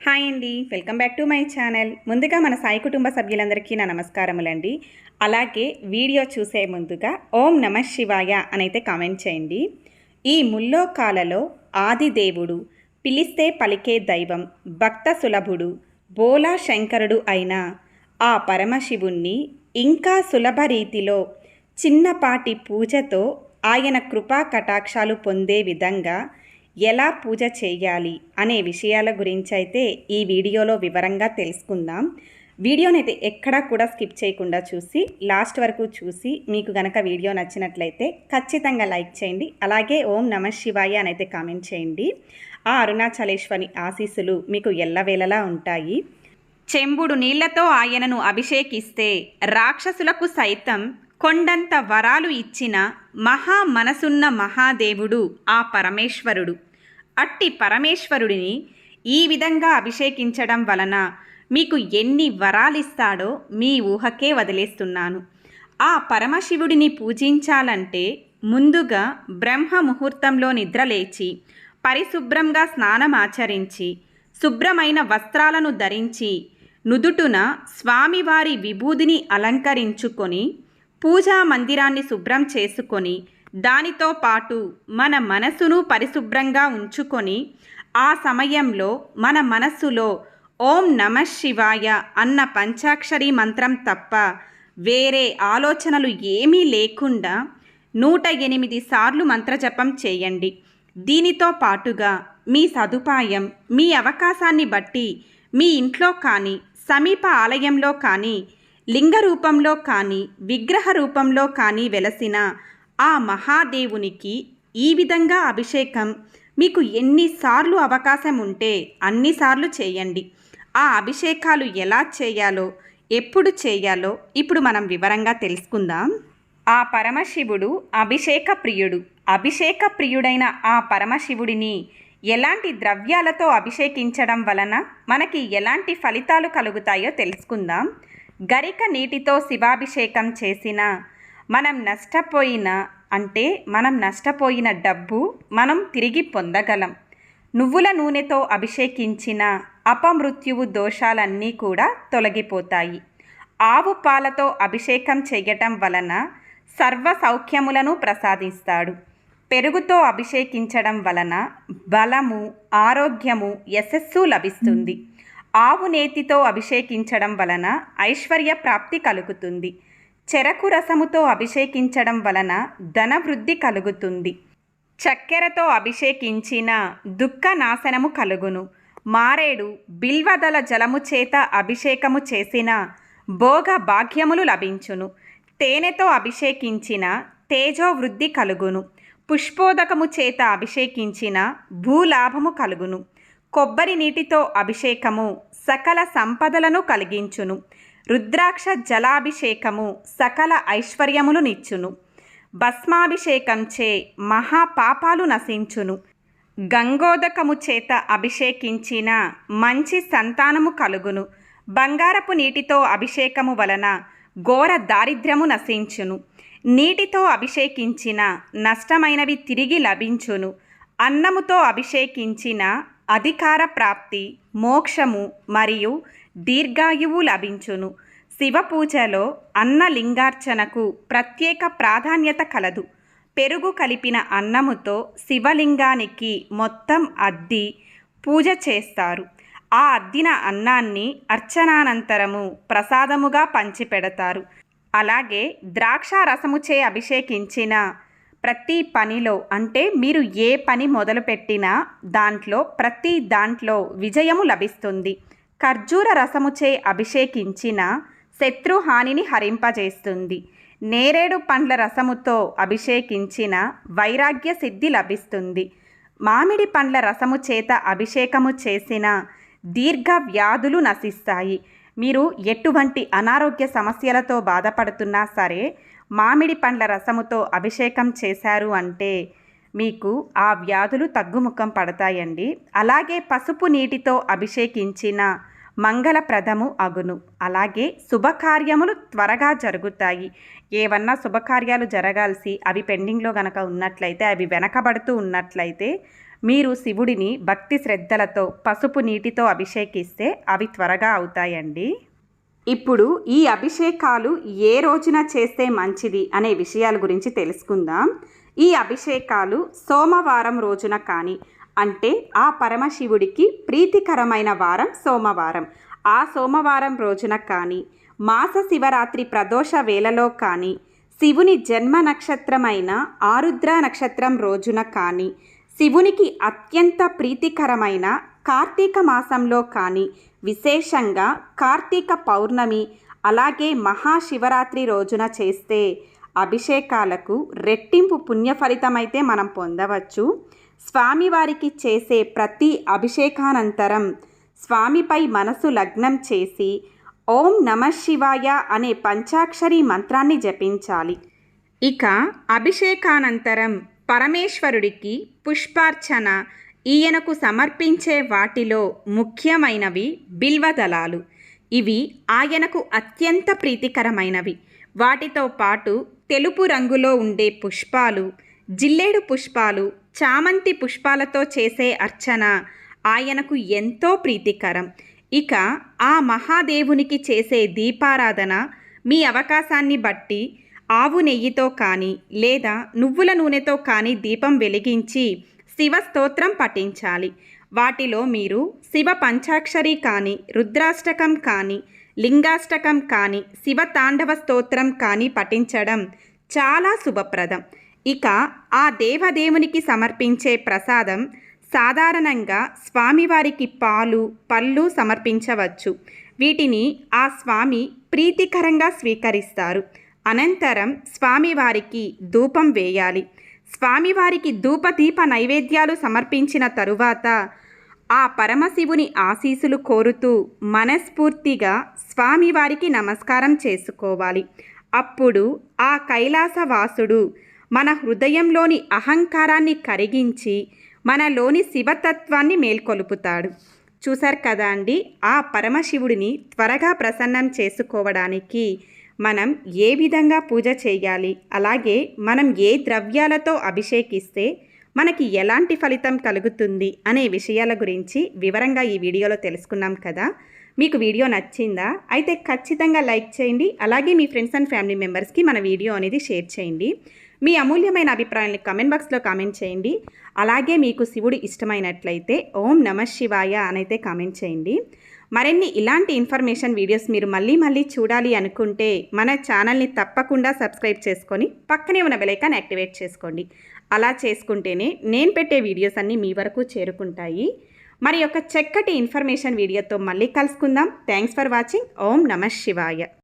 Hi అండి. Welcome back to my channel. ముందుగా మన సాయి కుటుంబ సభ్యులందరికీ నా నమస్కారములండి. అలాగే వీడియో చూసే ముందుగా ఓం నమ శివాయ అనైతే కామెంట్ చేయండి. ఈ ముల్లోకాలలో ఆదిదేవుడు పిలిస్తే పలికే దైవం భక్త సులభుడు బోలా శంకరుడు అయిన ఆ పరమశివుణ్ణి ఇంకా సులభ రీతిలో చిన్నపాటి పూజతో ఆయన కృపా కటాక్షాలు పొందే విధంగా ఎలా పూజ చేయాలి అనే విషయాల గురించి అయితే ఈ వీడియోలో వివరంగా తెలుసుకుందాం. వీడియోనైతే ఎక్కడా కూడా స్కిప్ చేయకుండా చూసి లాస్ట్ వరకు చూసి మీకు గనక వీడియో నచ్చినట్లయితే ఖచ్చితంగా లైక్ చేయండి. అలాగే ఓం నమ శివాయ అని అయితే కామెంట్ చేయండి. ఆ అరుణాచలేశ్వరి ఆశీస్సులు మీకు ఎల్లవేళలా ఉంటాయి. చెంబుడు నీళ్ళతో ఆయనను అభిషేకిస్తే రాక్షసులకు సైతం కొండంత వరాలు ఇచ్చిన మహా మనసున్న మహాదేవుడు ఆ పరమేశ్వరుడు. అట్టి పరమేశ్వరుడిని ఈ విధంగా అభిషేకించడం వలన మీకు ఎన్ని వరాలిస్తాడో మీ ఊహకే వదిలేస్తున్నాను. ఆ పరమశివుడిని పూజించాలంటే ముందుగా బ్రహ్మ ముహూర్తంలో నిద్రలేచి పరిశుభ్రంగా స్నానమాచరించి శుభ్రమైన వస్త్రాలను ధరించి నుదుటున స్వామివారి విభూదిని అలంకరించుకొని పూజా మందిరాన్ని శుభ్రం చేసుకొని దానితో పాటు మన మనసును పరిశుభ్రంగా ఉంచుకొని ఆ సమయంలో మన మనస్సులో ఓం నమ శివాయ అన్న పంచాక్షరి మంత్రం తప్ప వేరే ఆలోచనలు ఏమీ లేకుండా నూట ఎనిమిది సార్లు మంత్రజపం చేయండి. దీనితో పాటుగా మీ సదుపాయం మీ అవకాశాన్ని బట్టి మీ ఇంట్లో కానీ సమీప ఆలయంలో కానీ లింగ రూపంలో కానీ విగ్రహ రూపంలో కానీ వెలసిన ఆ మహాదేవునికి ఈ విధంగా అభిషేకం. మీకు ఎన్నిసార్లు అవకాశం ఉంటే అన్నిసార్లు చేయండి. ఆ అభిషేకాలు ఎలా చేయాలో ఎప్పుడు చేయాలో ఇప్పుడు మనం వివరంగా తెలుసుకుందాం. ఆ పరమశివుడు అభిషేక ప్రియుడు. అభిషేక ప్రియుడైన ఆ పరమశివుడిని ఎలాంటి ద్రవ్యాలతో అభిషేకించడం వలన మనకి ఎలాంటి ఫలితాలు కలుగుతాయో తెలుసుకుందాం. గరిక నీటితో శివాభిషేకం చేసిన మనం నష్టపోయిన అంటే మనం నష్టపోయిన డబ్బు మనం తిరిగి పొందగలం. నువ్వుల నూనెతో అభిషేకించిన అపమృత్యువు దోషాలన్నీ కూడా తొలగిపోతాయి. ఆవు పాలతో అభిషేకం చేయటం వలన సర్వ సౌఖ్యములను ప్రసాదిస్తాడు. పెరుగుతో అభిషేకించడం వలన బలము ఆరోగ్యము యశస్సు లభిస్తుంది. ఆవు నేతితో అభిషేకించడం వలన ఐశ్వర్య ప్రాప్తి కలుగుతుంది. చెరకు రసముతో అభిషేకించడం వలన ధనవృద్ధి కలుగుతుంది. చక్కెరతో అభిషేకించిన దుఃఖ నాశనము కలుగును. మారేడు బిల్వదల జలము చేత అభిషేకము చేసిన భోగ భాగ్యములు లభించును. తేనెతో అభిషేకించిన తేజోవృద్ధి కలుగును. పుష్పోదకము చేత అభిషేకించిన భూలాభము కలుగును. కొబ్బరి నీటితో అభిషేకము సకల సంపదలను కలిగించును. రుద్రాక్ష జలాభిషేకము సకల ఐశ్వర్యములు నిచ్చును. భస్మాభిషేకంచే మహాపాపాలు నశించును. గంగోదకము చేత అభిషేకించిన మంచి సంతానము కలుగును. బంగారపు నీటితో అభిషేకము వలన ఘోర దారిద్ర్యము నశించును. నీటితో అభిషేకించిన నష్టమైనవి తిరిగి లభించును. అన్నముతో అభిషేకించిన అధికార ప్రాప్తి మోక్షము మరియు దీర్ఘాయువు లభించును. శివ పూజలో అన్నలింగార్చనకు ప్రత్యేక ప్రాధాన్యత కలదు. పెరుగు కలిపిన అన్నముతో శివలింగానికి మొత్తం అద్ది పూజ చేస్తారు. ఆ అద్దిన అన్నాన్ని అర్చనానంతరము ప్రసాదముగా పంచిపెడతారు. అలాగే ద్రాక్ష రసముచే అభిషేకించిన ప్రతి పనిలో అంటే మీరు ఏ పని మొదలుపెట్టినా దాంట్లో ప్రతి దాంట్లో విజయము లభిస్తుంది. ఖర్జూర రసముచే అభిషేకించిన శత్రుహానిని హరింపజేస్తుంది. నేరేడు పండ్ల రసముతో అభిషేకించిన వైరాగ్య సిద్ధి లభిస్తుంది. మామిడి పండ్ల రసము చేత అభిషేకము చేసిన దీర్ఘ వ్యాధులు నశిస్తాయి. మీరు ఎటువంటి అనారోగ్య సమస్యలతో బాధపడుతున్నా సరే మామిడి పండ్ల రసముతో అభిషేకం చేశారు అంటే మీకు ఆ వ్యాధులు తగ్గుముఖం పడతాయండి. అలాగే పసుపు నీటితో అభిషేకించిన మంగళప్రదము అగును. అలాగే శుభకార్యములు త్వరగా జరుగుతాయి. ఏవన్నా శుభకార్యాలు జరగాల్సి అవి పెండింగ్లో గనక ఉన్నట్లయితే అవి వెనకబడుతూ ఉన్నట్లయితే మీరు శివుడిని భక్తి శ్రద్ధలతో పసుపు నీటితో అభిషేకిస్తే అవి త్వరగా అవుతాయండి. ఇప్పుడు ఈ అభిషేకాలు ఏ రోజున చేస్తే మంచిది అనే విషయాల గురించి తెలుసుకుందాం. ఈ అభిషేకాలు సోమవారం రోజున కానీ అంటే ఆ పరమశివుడికి ప్రీతికరమైన వారం సోమవారం. ఆ సోమవారం రోజున కానీ మాస శివరాత్రి ప్రదోష వేళలో కానీ శివుని జన్మ నక్షత్రమైన ఆరుద్ర నక్షత్రం రోజున కానీ శివునికి అత్యంత ప్రీతికరమైన కార్తీక మాసంలో కానీ విశేషంగా కార్తీక పౌర్ణమి అలాగే మహాశివరాత్రి రోజున చేస్తే అభిషేకాలకు రెట్టింపు పుణ్య ఫలితమైతే మనం పొందవచ్చు. స్వామివారికి చేసే ప్రతి అభిషేకానంతరం స్వామిపై మనసు లగ్నం చేసి ఓం నమ శివాయ అనే పంచాక్షరి మంత్రాన్ని జపించాలి. ఇక అభిషేకానంతరం పరమేశ్వరుడికి పుష్పార్చన ఈయనకు సమర్పించే వాటిలో ముఖ్యమైనవి బిల్వదళాలు. ఇవి ఆయనకు అత్యంత ప్రీతికరమైనవి. వాటితో పాటు తెలుపు రంగులో ఉండే పుష్పాలు జిల్లేడు పుష్పాలు చామంతి పుష్పాలతో చేసే అర్చన ఆయనకు ఎంతో ప్రీతికరం. ఇక ఆ మహాదేవునికి చేసే దీపారాధన మీ అవకాశాన్ని బట్టి ఆవు నెయ్యితో కానీ లేదా నువ్వుల నూనెతో కానీ దీపం వెలిగించి శివ స్తోత్రం పఠించాలి. వాటిలో మీరు శివ పంచాక్షరి కానీ రుద్రాష్టకం కానీ లింగాష్టకం కానీ శివ తాండవ స్తోత్రం కానీ పఠించడం చాలా శుభప్రదం. ఇక ఆ దేవదేవునికి సమర్పించే ప్రసాదం సాధారణంగా స్వామివారికి పాలు పళ్ళు సమర్పించవచ్చు. వీటిని ఆ స్వామి ప్రీతికరంగా స్వీకరిస్తారు. అనంతరం స్వామివారికి ధూపం వేయాలి. స్వామివారికి ధూపదీప నైవేద్యాలు సమర్పించిన తరువాత ఆ పరమశివుని ఆశీసులు కోరుతూ మనస్ఫూర్తిగా స్వామివారికి నమస్కారం చేసుకోవాలి. అప్పుడు ఆ కైలాసవాసుడు మన హృదయంలోని అహంకారాన్ని కరిగించి మనలోని శివతత్వాన్ని మేల్కొలుపుతాడు. చూశారు కదా అండి? ఆ పరమశివుడిని త్వరగా ప్రసన్నం చేసుకోవడానికి మనం ఏ విధంగా పూజ చేయాలి? అలాగే మనం ఏ ద్రవ్యాలతో అభిషేకిస్తే మనకి ఎలాంటి ఫలితం కలుగుతుంది అనే విషయాల గురించి వివరంగా ఈ వీడియోలో తెలుసుకున్నాం కదా? మీకు వీడియో నచ్చిందా? అయితే ఖచ్చితంగా లైక్ చేయండి. అలాగే మీ ఫ్రెండ్స్ అండ్ ఫ్యామిలీ మెంబర్స్కి మన వీడియో అనేది షేర్ చేయండి. మీ అమూల్యమైన అభిప్రాయాన్ని కమెంట్ బాక్స్లో కామెంట్ చేయండి. అలాగే మీకు శివుడు ఇష్టమైనట్లయితే ఓం నమ శివాయ అనైతే కామెంట్ చేయండి. మరిన్ని ఇలాంటి ఇన్ఫర్మేషన్ వీడియోస్ మీరు మళ్ళీ మళ్ళీ చూడాలి అనుకుంటే మన ఛానల్ని తప్పకుండా సబ్స్క్రైబ్ చేసుకొని పక్కనే ఉన్న బెలైకాన్ యాక్టివేట్ చేసుకోండి. అలా చేసుకుంటేనే నేను పెట్టే వీడియోస్ అన్నీ మీ వరకు చేరుకుంటాయి. మరి యొక్క చక్కటి ఇన్ఫర్మేషన్ వీడియోతో మళ్ళీ కలుసుకుందాం. థ్యాంక్స్ ఫర్ వాచింగ్ ఓం నమ శివాయ.